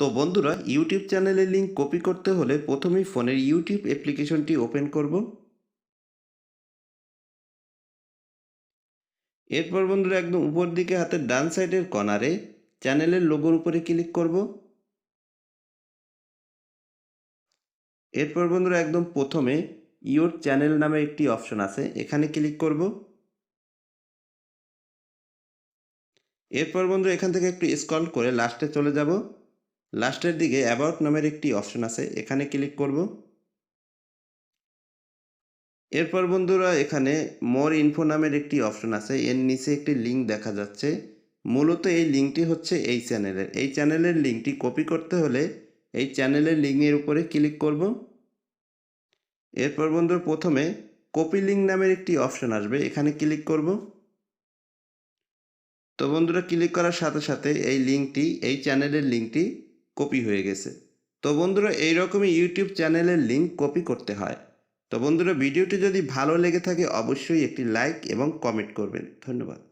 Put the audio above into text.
তো বন্ধুরা, ইউটিউব চ্যানেলের লিঙ্ক কপি করতে হলে প্রথমেই ফোনের ইউটিউব অ্যাপ্লিকেশনটি ওপেন করব। এরপর বন্ধুরা, একদম উপর দিকে হাতের ডান সাইডের কর্নারে চ্যানেলের লোগোর উপরে ক্লিক করব। এরপর বন্ধুরা, একদম প্রথমে ইওর চ্যানেল নামে একটি অপশন আছে, এখানে ক্লিক করব। এরপর বন্ধুরা, এখান থেকে একটু স্ক্রল করে লাস্টে চলে যাব। লাস্টের দিকে অ্যাবাউট নামের একটি অপশন আছে, এখানে ক্লিক করব। এরপর বন্ধুরা, এখানে মোর ইনফো নামের একটি অপশন আছে, এর নিচে একটি লিঙ্ক দেখা যাচ্ছে। মূলত এই লিঙ্কটি হচ্ছে এই চ্যানেলের এই চ্যানেলের লিঙ্কটি কপি করতে হলে এই চ্যানেলের লিঙ্কের উপরে ক্লিক করব। এরপর বন্ধুরা, প্রথমে কপি লিঙ্ক নামের একটি অপশন আসবে, এখানে ক্লিক করব। তো বন্ধুরা, ক্লিক করার সাথে সাথে এই লিঙ্কটি এই চ্যানেলের লিঙ্কটি কপি হয়ে গেছে। তো বন্ধুরা, এইরকমই ইউটিউব চ্যানেলের লিঙ্ক কপি করতে হয়। তো বন্ধুরা, ভিডিওটি যদি ভালো লেগে থাকে, অবশ্যই একটি লাইক এবং কমেন্ট করবেন। ধন্যবাদ।